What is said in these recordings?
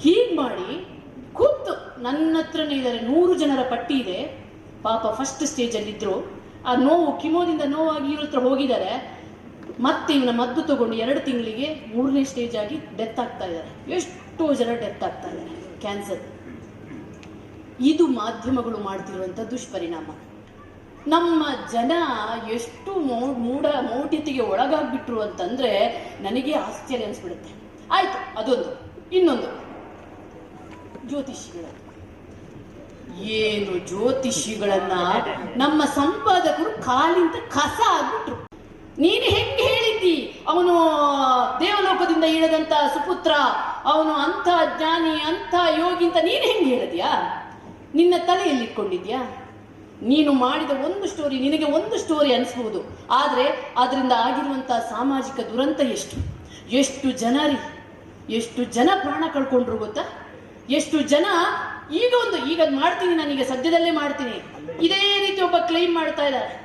ಹೀಗೆ ಮಾಡಿ ಖುದ್ದು ನನ್ನ ಹತ್ರನೇ ಇದ್ದಾರೆ ನೂರು ಜನರ ಪಟ್ಟಿ ಇದೆ. ಪಾಪ ಫಸ್ಟ್ ಸ್ಟೇಜಲ್ಲಿದ್ದರು ಆ ನೋವು, ಕಿಮೋದಿಂದ ನೋವಾಗಿ ಇವ್ರ ಹತ್ರ ಹೋಗಿದ್ದಾರೆ. ಮತ್ತೆ ಇವನ ಮದ್ದು ತಗೊಂಡು ಎರಡು ತಿಂಗಳಿಗೆ ಮೂರನೇ ಸ್ಟೇಜ್ ಆಗಿ ಡೆತ್ ಆಗ್ತಾ ಇದ್ದಾರೆ. ಎಷ್ಟೋ ಜನ ಡೆತ್ ಆಗ್ತಾ ಇದ್ದಾರೆ. ಕ್ಯಾನ್ಸರ್ ಇದು ಮಾಧ್ಯಮಗಳು ಮಾಡ್ತಿರುವಂಥ ದುಷ್ಪರಿಣಾಮ. ನಮ್ಮ ಜನ ಎಷ್ಟು ಮೂಡ ಮೂಢ ಮೌಢ್ಯತೆಗೆ ಒಳಗಾಗ್ಬಿಟ್ರು ಅಂತಂದ್ರೆ ನನಗೆ ಆಶ್ಚರ್ಯ ಅನ್ಸ್ಬಿಡುತ್ತೆ. ಆಯ್ತು, ಅದೊಂದು. ಇನ್ನೊಂದು. ಜ್ಯೋತಿಷಿಗಳು. ಏನು ಜ್ಯೋತಿಷಿಗಳನ್ನ ನಮ್ಮ ಸಂಪಾದಕರು ಕಾಲಿಂದ ಕಸ ಆಗ್ಬಿಟ್ರು ನೀನು ಹೆಂಗೆ ಹೇಳಿದ್ದಿ? ಅವನು ದೇವಲೋಕದಿಂದ ಇಳದಂತ ಸುಪುತ್ರ, ಅವನು ಅಂಥ ಜ್ಞಾನಿ, ಅಂಥ ಯೋಗಿ ಅಂತ ನೀನು ಹೆಂಗೆ ಹೇಳಿದ್ಯಾ? ನಿನ್ನ ತಲೆಯಲ್ಲಿ ಇಟ್ಕೊಂಡಿದ್ಯಾ ನೀನು ಮಾಡಿದ ಒಂದು ಸ್ಟೋರಿ ನಿನಗೆ ಒಂದು ಸ್ಟೋರಿ ಅನಿಸ್ಬಹುದು ಆದರೆ ಅದರಿಂದ ಆಗಿರುವಂತಹ ಸಾಮಾಜಿಕ ದುರಂತ ಎಷ್ಟು? ಎಷ್ಟು ಜನರಿ? ಎಷ್ಟು ಜನ ಪ್ರಾಣ ಕಳ್ಕೊಂಡ್ರು ಗೊತ್ತಾ? ಎಷ್ಟು ಜನ? ಈಗ ಒಂದು ಈಗ ಮಾಡ್ತೀನಿ ನಾನೀಗ, ಸದ್ಯದಲ್ಲೇ ಮಾಡ್ತೀನಿ. ಇದೇ ರೀತಿ ಒಬ್ಬ ಕ್ಲೈಮ್ ಮಾಡ್ತಾ ಇದ್ದಾರೆ.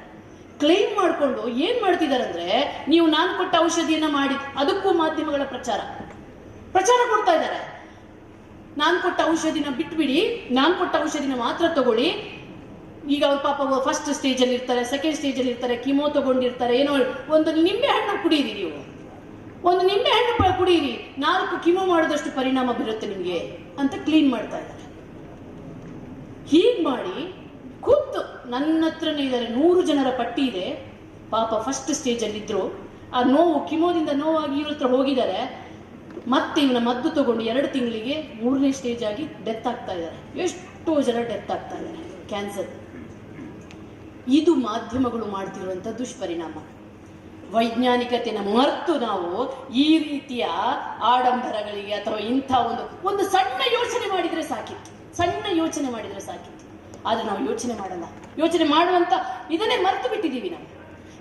ಕ್ಲೈಮ್ ಮಾಡಿಕೊಂಡು ಏನ್ ಮಾಡ್ತಿದ್ದಾರೆ ಅಂದ್ರೆ ನೀವು ನಾನು ಕೊಟ್ಟ ಔಷಧಿಯನ್ನ ಮಾಡಿ, ಅದಕ್ಕೂ ಮಾಧ್ಯಮಗಳ ಪ್ರಚಾರ. ಪ್ರಚಾರ ಕೊಡ್ತಾ ಇದ್ದಾರೆ. ನಾನು ಕೊಟ್ಟ ಔಷಧಿನ ಬಿಟ್ಬಿಡಿ, ನಾನು ಕೊಟ್ಟ ಔಷಧಿನ ಮಾತ್ರ ತಗೊಳ್ಳಿ. ಈಗ ಅವ್ರ ಪಾಪ ಫಸ್ಟ್ ಸ್ಟೇಜಲ್ಲಿ ಇರ್ತಾರೆ ಸೆಕೆಂಡ್ ಸ್ಟೇಜಲ್ಲಿ ಇರ್ತಾರೆ ಕಿಮೋ ತಗೊಂಡಿರ್ತಾರೆ, ಏನೋ ಒಂದು ನಿಂಬೆ ಹಣ್ಣು ಕುಡೀರಿ ನೀವು. ಒಂದು ನಿಂಬೆ ಹಣ್ಣು ಕುಡಿಯಿರಿ ನಾಲ್ಕು ಕಿಮೋ ಮಾಡಿದಷ್ಟು ಪರಿಣಾಮ ಬೀರುತ್ತೆ ನಿಮಗೆ ಅಂತ ಕ್ಲೀನ್ ಮಾಡ್ತಾ ಇದ್ದಾರೆ. ಹೀಗೆ ಮಾಡಿ ಖುದ್ದು ನನ್ನ ಹತ್ರನೇ ಇದ್ದಾರೆ ನೂರು ಜನರ ಪಟ್ಟಿ ಇದೆ. ಪಾಪ ಫಸ್ಟ್ ಸ್ಟೇಜಲ್ಲಿದ್ದರು ಆ ನೋವು ಕಿಮೋದಿಂದ ನೋವಾಗಿ ಇವ್ರ ಹತ್ರ ಹೋಗಿದ್ದಾರೆ. ಮತ್ತೆ ಇವನ ಮದ್ದು ತಗೊಂಡು ಎರಡು ತಿಂಗಳಿಗೆ ಮೂರನೇ ಸ್ಟೇಜ್ ಆಗಿ ಡೆತ್ ಆಗ್ತಾ ಇದ್ದಾರೆ. ಎಷ್ಟೋ ಜನ ಡೆತ್ ಆಗ್ತಾ ಇದ್ದಾರೆ. ಕ್ಯಾನ್ಸರ್ ಇದು ಮಾಧ್ಯಮಗಳು ಮಾಡ್ತಿರುವಂಥ ದುಷ್ಪರಿಣಾಮ. ವೈಜ್ಞಾನಿಕತೆನ ಮರೆತು ನಾವು ಈ ರೀತಿಯ ಆಡಂಬರಗಳಿಗೆ ಅಥವಾ ಇಂಥ ಒಂದು ಒಂದು ಸಣ್ಣ ಯೋಚನೆ ಮಾಡಿದ್ರೆ ಸಾಕಿತ್ತು. ಸಣ್ಣ ಯೋಚನೆ ಮಾಡಿದ್ರೆ ಸಾಕಿತ್ತು. ಆದರೆ ನಾವು ಯೋಚನೆ ಮಾಡಲ್ಲ. ಯೋಚನೆ ಮಾಡುವಂತ ಇದನ್ನೇ ಮರೆತು ಬಿಟ್ಟಿದ್ದೀವಿ ನಾವು.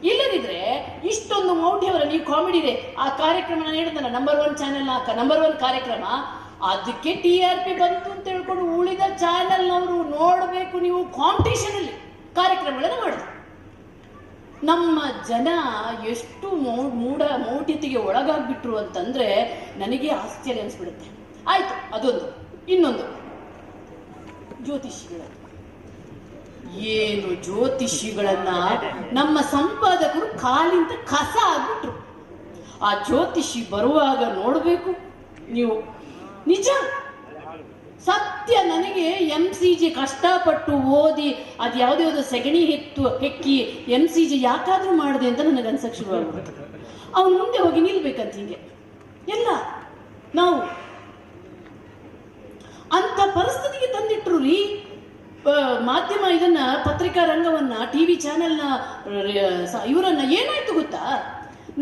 ಇಲ್ಲದಿದ್ರೆ ಇಷ್ಟೊಂದು ಮೌಢ್ಯವರ ನೀವು ಕಾಮಿಡಿ ಇದೆ. ಆ ಕಾರ್ಯಕ್ರಮ ನಾನು number one channel number one ಕಾರ್ಯಕ್ರಮ. ಅದಕ್ಕೆ ಟಿ ಆರ್ ಪಿ ಬಂತು ಅಂತ ಹೇಳ್ಕೊಂಡು ಉಳಿದ ಚಾನೆಲ್ನವರು ನೋಡಬೇಕು ನೀವು ಕಾಂಪಿಟೇಷನ್ ಅಲ್ಲಿ. ಕಾರ್ಯಕ್ರಮಗಳನ್ನು ಮಾಡಿದ್ರು ನಮ್ಮ ಜನ ಎಷ್ಟು ಮೂಢ ಮೌಢ್ಯತೆಗೆ ಒಳಗಾಗ್ಬಿಟ್ರು ಅಂತಂದ್ರೆ ನನಗೆ ಆಶ್ಚರ್ಯ ಅನಿಸ್ಬಿಡುತ್ತೆ. ಆಯ್ತು, ಅದೊಂದು. ಇನ್ನೊಂದು. ಜ್ಯೋತಿಷಿಗಳು ಏನು ಜ್ಯೋತಿಷಿಗಳನ್ನ ನಮ್ಮ ಸಂಪಾದಕರು ಕಾಲಿಂದ ಕಸ ಆಗ್ಬಿಟ್ರು ಆ ಜ್ಯೋತಿಷಿ ಬರುವಾಗ ನೋಡಬೇಕು. ನೀವು ನಿಜ? ಸತ್ಯ ನನಗೆ ಎಂ ಸಿ ಜಿ ಕಷ್ಟಪಟ್ಟು ಓದಿ ಅದು ಯಾವುದೇ ಸೆಗಣಿ ಹೆತ್ತು, ಹೆಕ್ಕಿ ಎಂ ಸಿ ಜಿ ಯಾಕಾದ್ರೂ ಮಾಡಿದೆ ಅಂತ ನನಗೆ ಅನ್ಸಕ್ ಶುರುವಾಗ್ಬಿಡುತ್ತೆ ಅವನು ಮುಂದೆ ಹೋಗಿ ನಿಲ್ಬೇಕಂತ ಹಿಂಗೆ. ಎಲ್ಲ ನಾವು ಅಂತ ಪರಿಸ್ಥಿತಿಗೆ ತಂದಿಟ್ರು ರೀ ಮಾಧ್ಯಮ ಇದನ್ನ, ಪತ್ರಿಕಾ ರಂಗವನ್ನ ಟಿವಿ ಚಾನೆಲ್ನ ಇವರನ್ನ ಏನಾಯ್ತು ಗೊತ್ತಾ?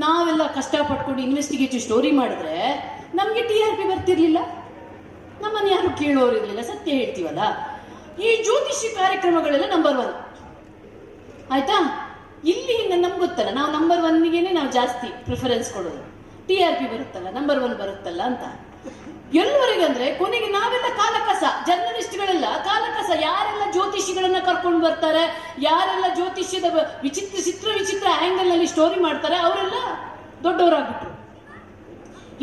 ನಾವೆಲ್ಲ ಕಷ್ಟಪಟ್ಕೊಂಡು ಇನ್ವೆಸ್ಟಿಗೇಟಿವ್ ಸ್ಟೋರಿ ಮಾಡಿದ್ರೆ ನಮಗೆ ಟಿ ಆರ್ ಪಿ ಬರ್ತಿರ್ಲಿಲ್ಲ. ನಮ್ಮನ್ನು ಯಾರು ಇರಲಿಲ್ಲ, ಸತ್ಯ ಹೇಳ್ತೀವಲ್ಲ? ಈ ಜ್ಯೋತಿಷಿ ಕಾರ್ಯಕ್ರಮಗಳೆಲ್ಲ ನಂಬರ್ ಒನ್ ಆಯ್ತಾ? ಇಲ್ಲಿ ನಮ್ಗೆ ಗೊತ್ತಲ್ಲ, ನಾವು ನಂಬರ್ ಒನ್ನಿಗೇನೆ ನಾವು ಜಾಸ್ತಿ ಪ್ರಿಫರೆನ್ಸ್ ಕೊಡೋದು. ಟಿ ಆರ್ ಪಿ ಬರುತ್ತಲ್ಲ ನಂಬರ್ ಒನ್ ಬರುತ್ತಲ್ಲ ಅಂತ. ಎಲ್ಲವರೆಗಂದ್ರೆ ಕೊನೆಗೆ ನಾವೆಲ್ಲ ಕಾಲಕಸ, ಜರ್ನಲಿಸ್ಟ್ಗಳೆಲ್ಲ ಕಾಲಕಸ, ಯಾರೆಲ್ಲ ಜ್ಯೋತಿಷಿಗಳನ್ನ ಕರ್ಕೊಂಡು ಬರ್ತಾರೆ, ಯಾರೆಲ್ಲ ಜ್ಯೋತಿಷ್ಯದ ವಿಚಿತ್ರ, ಚಿತ್ರ ವಿಚಿತ್ರ ಆಂಗಲ್ನಲ್ಲಿ ಸ್ಟೋರಿ ಮಾಡ್ತಾರೆ, ಅವರೆಲ್ಲ ದೊಡ್ಡವರಾಗ್ಬಿಟ್ರು.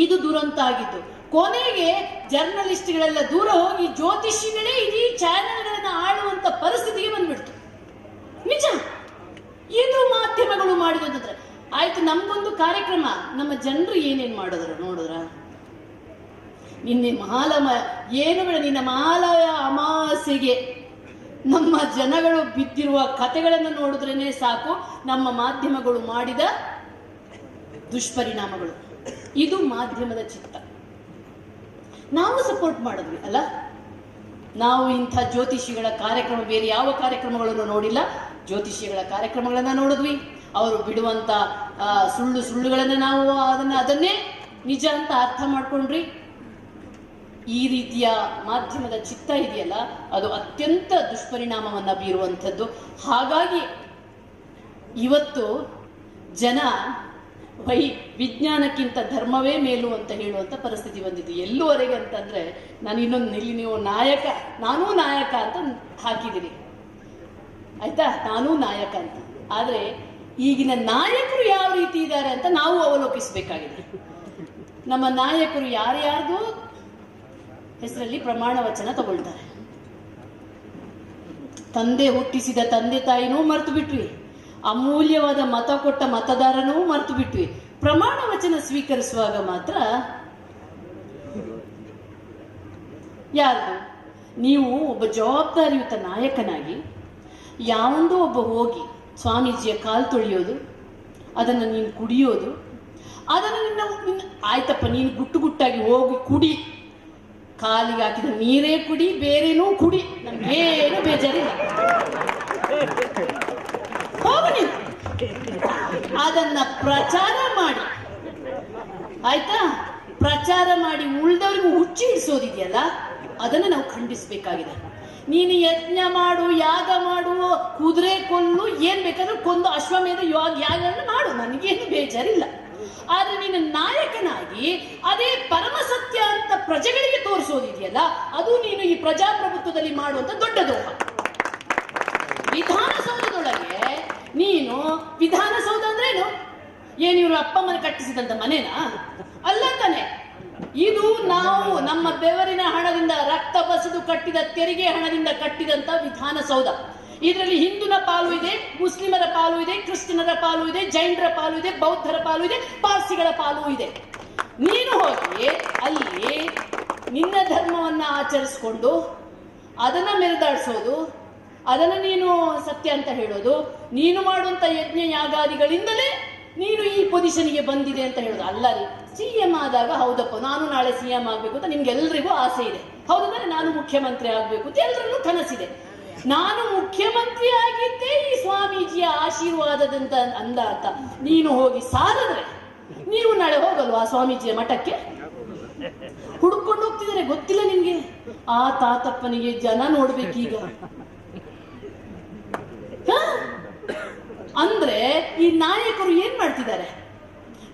ಇದು ದುರಂತ ಆಗಿತ್ತು ಕೊನೆಗೆ ಜರ್ನಲಿಸ್ಟ್ಗಳೆಲ್ಲ ದೂರ ಹೋಗಿ ಜ್ಯೋತಿಷಿಗಳೇ ಇಡೀ ಚಾನೆಲ್ಗಳನ್ನ ಆಳುವಂತ ಪರಿಸ್ಥಿತಿಗೆ ಬಂದ್ಬಿಡ್ತು. ನಿಜ? ಇದು ಮಾಧ್ಯಮಗಳು ಮಾಡಿದಂದ್ರೆ ಆಯ್ತು ನಮ್ಗೊಂದು ಕಾರ್ಯಕ್ರಮ, ನಮ್ಮ ಜನರು ಏನೇನ್ ಮಾಡಿದ್ರು ನೋಡಿದ್ರ? ನಿನ್ನೆ ಮಹಾಲಮ ಏನು ಬೇಡ, ನಿನ್ನ ಮಹಾಲಯ ಅಮಾವಾಸ್ಯೆಗೆ ನಮ್ಮ ಜನಗಳು ಬಿದ್ದಿರುವ ಕಥೆಗಳನ್ನು ನೋಡಿದ್ರೇನೆ ಸಾಕು, ನಮ್ಮ ಮಾಧ್ಯಮಗಳು ಮಾಡಿದ ದುಷ್ಪರಿಣಾಮಗಳು. ಇದು ಮಾಧ್ಯಮದ ಚಿತ್ತ. ನಾವು ಸಪೋರ್ಟ್ ಮಾಡಿದ್ವಿ, ಅಲ್ಲ? ನಾವು ಇಂಥ ಜ್ಯೋತಿಷಿಗಳ ಕಾರ್ಯಕ್ರಮ, ಬೇರೆ ಯಾವ ಕಾರ್ಯಕ್ರಮಗಳನ್ನು ನೋಡಿಲ್ಲ. ಜ್ಯೋತಿಷಿಗಳ ಕಾರ್ಯಕ್ರಮಗಳನ್ನ ನೋಡಿದ್ವಿ. ಅವರು ಬಿಡುವಂತ ಸುಳ್ಳು ಸುಳ್ಳುಗಳನ್ನ ನಾವು ಅದನ್ನ, ಅದನ್ನೇ ನಿಜ ಅಂತ ಅರ್ಥ ಮಾಡ್ಕೊಂಡ್ರಿ. ಈ ರೀತಿಯ ಮಾಧ್ಯಮದ ಚಿತ್ತ ಇದೆಯಲ್ಲ, ಅದು ಅತ್ಯಂತ ದುಷ್ಪರಿಣಾಮವನ್ನ ಬೀರುವಂಥದ್ದು. ಹಾಗಾಗಿ ಇವತ್ತು ಜನ ವೈ ವಿಜ್ಞಾನಕ್ಕಿಂತ ಧರ್ಮವೇ ಮೇಲು ಅಂತ ಹೇಳುವಂಥ ಪರಿಸ್ಥಿತಿ ಬಂದಿದೆ ಎಲ್ಲುವರೆಗೆ ಅಂತಂದ್ರೆ ನಾನು ಇನ್ನೊಂದು ಇಲ್ಲಿ ನೀವು ನಾಯಕ, ನಾನೂ ನಾಯಕ ಅಂತ ಹಾಕಿದ್ದೀರಿ ಆಯಿತಾ? ನಾನೂ ನಾಯಕ ಅಂತ. ಆದರೆ ಈಗಿನ ನಾಯಕರು ಯಾವ ರೀತಿ ಇದ್ದಾರೆ ಅಂತ ನಾವು ಅವಲೋಕಿಸಬೇಕಾಗಿದೆ. ನಮ್ಮ ನಾಯಕರು ಯಾರ್ಯಾರ್ದು ಹೆಸರಲ್ಲಿ ಪ್ರಮಾಣ ವಚನ ತಗೊಳ್ತಾರೆ. ತಂದೆ ಹುಟ್ಟಿಸಿದ ತಂದೆ ತಾಯಿನೂ ಮರೆತು ಬಿಟ್ವಿ. ಅಮೂಲ್ಯವಾದ ಮತ ಕೊಟ್ಟ ಮತದಾರನೂ ಮರೆತು ಬಿಟ್ವಿ. ಪ್ರಮಾಣ ವಚನ ಸ್ವೀಕರಿಸುವಾಗ ಮಾತ್ರ ಯಾರು ನೀವು ಒಬ್ಬ ಜವಾಬ್ದಾರಿಯುತ ನಾಯಕನಾಗಿ, ಯಾವೊಂದೋ ಒಬ್ಬ ಹೋಗಿ ಸ್ವಾಮೀಜಿಯ ಕಾಲು ತೊಳೆಯೋದು, ಅದನ್ನು ನೀನು ಕುಡಿಯೋದು, ಅದನ್ನು ನಿನ್ನ ಆಯ್ತಪ್ಪ, ನೀನು ಗುಟ್ಟು ಗುಟ್ಟಾಗಿ ಹೋಗಿ ಕುಡಿ. ಕಾಲಿಗೆ ಹಾಕಿದ ನೀರೇ ಕುಡಿ, ಬೇರೆನೂ ಕುಡಿ. ನಮಗೇನು ಬೇಜಾರಿಲ್ಲ. ಅದನ್ನ ಪ್ರಚಾರ ಮಾಡಿ. ಆಯ್ತಾ? ಪ್ರಚಾರ ಮಾಡಿ ಉಳ್ದವ್ರಿಗೂ ಹುಚ್ಚಿ ಹಿಡಿಸೋದಿದೆಯಲ್ಲ, ಅದನ್ನು ನಾವು ಖಂಡಿಸಬೇಕಾಗಿದೆ. ನೀನು ಯಜ್ಞ ಮಾಡು, ಯಾಗ ಮಾಡು, ಕುದುರೆ ಕೊಲ್ಲು, ಏನ್ ಬೇಕಾದ್ರೂ ಕೊಂದು ಅಶ್ವಮೇಧ ಯೋಗ ಯಾಗಗಳನ್ನು ಮಾಡು. ನನಗೇನು ಬೇಜಾರಿಲ್ಲ. ಆದ್ರೆ ನೀನು ನಾಯಕನಾಗಿ ಅದೇ ಪರಮ ಸತ್ಯ ಅಂತ ಪ್ರಜೆಗಳಿಗೆ ತೋರಿಸೋದಿದೆಯಲ್ಲ, ಅದು ನೀನು ಈ ಪ್ರಜಾಪ್ರಭುತ್ವದಲ್ಲಿ ಮಾಡುವಂತ ದೊಡ್ಡ ದೋಹ. ವಿಧಾನಸೌಧದೊಳಗೆ ನೀನು ವಿಧಾನಸೌಧ ಏನು? ಏನು ಇವರು ಅಪ್ಪ ಮನೆ ಕಟ್ಟಿಸಿದಂತ ಮನೆನಾ? ಅಲ್ಲ ತಾನೆ, ಇದು ನಾವು ನಮ್ಮ ಬೆವರಿನ ಹಣದಿಂದ, ರಕ್ತ ಬಸದು ಕಟ್ಟಿದ ತೆರಿಗೆ ಹಣದಿಂದ ಕಟ್ಟಿದಂತ ವಿಧಾನಸೌಧ. ಇದರಲ್ಲಿ ಹಿಂದೂನ ಪಾಲು ಇದೆ, ಮುಸ್ಲಿಮರ ಪಾಲು ಇದೆ ಕ್ರಿಶ್ಚಿಯನರ ಪಾಲು ಇದೆ, ಜೈನರ ಪಾಲು ಇದೆ, ಬೌದ್ಧರ ಪಾಲು ಇದೆ, ಪಾರ್ಸಿಗಳ ಪಾಲು ಇದೆ. ನೀನು ಹೋಗಿ ಅಲ್ಲಿ ನಿನ್ನ ಧರ್ಮವನ್ನ ಆಚರಿಸ್ಕೊಂಡು ಅದನ್ನ ಮೆರೆದಾಡಿಸೋದು ಅದನ್ನ ನೀನು ಸತ್ಯ ಅಂತ ಹೇಳೋದು. ನೀನು ಮಾಡುವಂಥ ಯಜ್ಞ ಯಾಗಾದಿಗಳಿಂದಲೇ ನೀನು ಈ ಪೊಸಿಷನ್ಗೆ ಬಂದಿದೆ ಅಂತ ಹೇಳೋದು. ಅಲ್ಲ ರೀ ಸಿ ಎಂ ಆದಾಗ ಹೌದಪ್ಪ, ನಾನು ನಾಳೆ ಸಿ ಎಂ ಆಗಬೇಕು ಅಂತ ನಿಮ್ಗೆಲ್ರಿಗೂ ಆಸೆ ಇದೆ. ಹೌದಂದ್ರೆ ನಾನು ಮುಖ್ಯಮಂತ್ರಿ ಆಗಬೇಕು ಅಂತ ಎಲ್ರಿಗೂ ಕನಸಿದೆ. ನಾನು ಮುಖ್ಯಮಂತ್ರಿ ಆಗಿದ್ದೇ ಈ ಸ್ವಾಮೀಜಿಯ ಆಶೀರ್ವಾದದಂತ ಅಂದಾತ. ನೀನು ಹೋಗಿ ಸಾರಿದ್ರೆ ನೀವು ನಾಳೆ ಹೋಗಲ್ವಾ ಆ ಸ್ವಾಮೀಜಿಯ ಮಠಕ್ಕೆ? ಹುಡುಕೊಂಡು ಹೋಗ್ತಿದ್ದಾರೆ, ಗೊತ್ತಿಲ್ಲ ನಿಮ್ಗೆ. ಆ ತಾತಪ್ಪನಿಗೆ ಜನ ನೋಡ್ಬೇಕೀಗ? ಅಂದ್ರೆ ಈ ನಾಯಕರು ಏನ್ ಮಾಡ್ತಿದ್ದಾರೆ?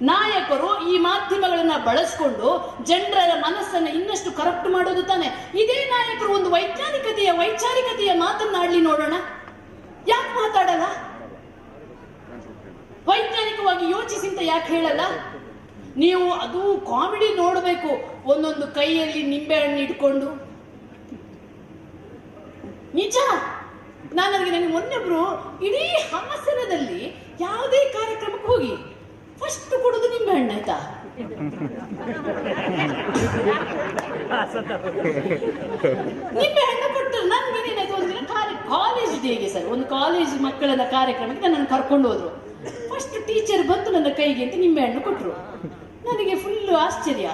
ನಾಯಕರು ಈ ಮಾಧ್ಯಮಗಳನ್ನ ಬಳಸ್ಕೊಂಡು ಜನರ ಮನಸ್ಸನ್ನ ಇನ್ನಷ್ಟು ಕರಪ್ಟ್ ಮಾಡೋದು ತಾನೆ. ಇದೇ ನಾಯಕರು ಒಂದು ವೈಜ್ಞಾನಿಕತೆಯ, ವೈಚಾರಿಕತೆಯ ಮಾತನ್ನಾಡ್ಲಿ ನೋಡೋಣ. ಯಾಕೆ ಮಾತಾಡಲ್ಲ? ವೈಜ್ಞಾನಿಕವಾಗಿ ಯೋಚಿಸಿ ಅಂತ ಯಾಕೆ ಹೇಳಲ್ಲ? ನೀವು ಅದು ಕಾಮಿಡಿ ನೋಡಬೇಕು, ಒಂದೊಂದು ಕೈಯಲ್ಲಿ ನಿಂಬೆ ಹಣ್ಣು ಇಟ್ಕೊಂಡು. ನಿಜ? ನಾನು ಅದಕ್ಕೆ ನನಗೆ ಮೊನ್ನೆಬ್ರು ಇಡೀ ಹಾಸನದಲ್ಲಿ ಯಾವುದೇ ಕಾರ್ಯಕ್ರಮಕ್ಕೆ ಹೋಗಿ ಫಸ್ಟ್ ಕೊಡೋದು ನಿಮ್ಮ ಹಣ್ಣು, ಆಯ್ತಾ? ನಿಂಬೆ ಹಣ್ಣು ಕೊಟ್ಟರು ನನ್ಗೆ ಏನಾಯ್ತು ಕಾರ್ಯ ಕಾಲೇಜ್ ಡೇಗೆ ಸರ್, ಒಂದು ಕಾಲೇಜ್ ಮಕ್ಕಳನ್ನ ಕಾರ್ಯಕ್ರಮಕ್ಕೆ ನನ್ನನ್ನು ಕರ್ಕೊಂಡು ಹೋದ್ರು. ಫಸ್ಟ್ ಟೀಚರ್ ಬಂದು ನನ್ನ ಕೈಗೆ ಅಂತ ನಿಂಬೆ ಹಣ್ಣು ಕೊಟ್ಟರು ನನಗೆ ಫುಲ್ ಆಶ್ಚರ್ಯ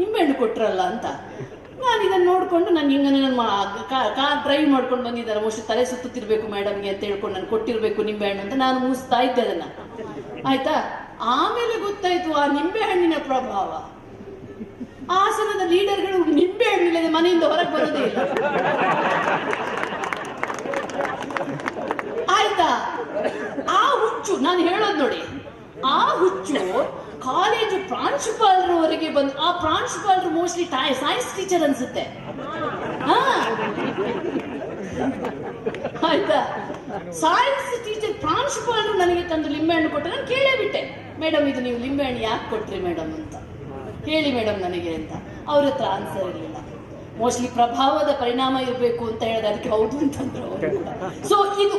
ನಿಂಬೆ ಹಣ್ಣು ಕೊಟ್ರಲ್ಲ ಅಂತ. ನಾನು ಇದನ್ನು ನೋಡ್ಕೊಂಡು ನಾನು ಹಿಂಗೆ ನನ್ನ ಕಾರ್ ಡ್ರೈವ್ ಮಾಡ್ಕೊಂಡು ಬಂದಿದ್ದಾರೆ. ಮೋಸ್ಟ್ ತಲೆ ಸುತ್ತುತ್ತಿರ್ಬೇಕು ಮೇಡಮ್ಗೆ ಅಂತ ಹೇಳ್ಕೊಂಡು ನಾನು ಕೊಟ್ಟಿರ್ಬೇಕು ನಿಂಬೆ ಹಣ್ಣು ಅಂತ ನಾನು ಮುಗಿಸ್ತಾ ಇದ್ದೆ ಅದನ್ನ. ಆಯ್ತಾ? ಆಮೇಲೆ ಗೊತ್ತಾಯ್ತು ಆ ನಿಂಬೆ ಹಣ್ಣಿನ ಪ್ರಭಾವ. ಆಸನದ ಲೀಡರ್ಗಳು ನಿಂಬೆ ಹಣ್ಣಿಲ್ಲದೆ ಮನೆಯಿಂದ ಹೊರಗೆ ಬರೋದೇ ಇಲ್ಲ. ಆಯ್ತಾ? ಆ ಹುಚ್ಚು, ನಾನು ಹೇಳೋದು ನೋಡಿ. ಆ ಹುಚ್ಚು ಕಾಲೇಜು ಪ್ರಾಂಶುಪಾಲರವರೆಗೆ ಬಂದು, ಆ ಪ್ರಾಂಶುಪಾಲರು ಮೋಸ್ಟ್ಲಿ ಸೈನ್ಸ್ ಟೀಚರ್ ಅನ್ಸುತ್ತೆ. ಆಯ್ತಾ? ಸೈನ್ಸ್ ಟೀಚರ್ ಪ್ರಾಂಶುಪಾಲರು ನನಗೆ ತಂದು ಲಿಂಬೆಹಣ್ಣು ಕೊಟ್ಟರೆ, ನಾನು ಕೇಳೇ ಬಿಟ್ಟೆ. ಮೇಡಮ್ ಇದು ನೀವು ಲಿಂಬೆಹಣ್ಣು ಯಾಕೆ ಕೊಟ್ರಿ ಮೇಡಮ್ ಅಂತ? ಹೇಳಿ ಮೇಡಮ್ ನನಗೆ ಅಂತ. ಅವ್ರ ಹತ್ರ ಆನ್ಸರ್ ಇರಲಿಲ್ಲ. ಮೋಸ್ಟ್ಲಿ ಪ್ರಭಾವದ ಪರಿಣಾಮ ಇರಬೇಕು ಅಂತ ಹೇಳಿದ ಅದಕ್ಕೆ ಹೌದು ಅಂತಂದ್ರು ಅವರು ಸೊ ಇದು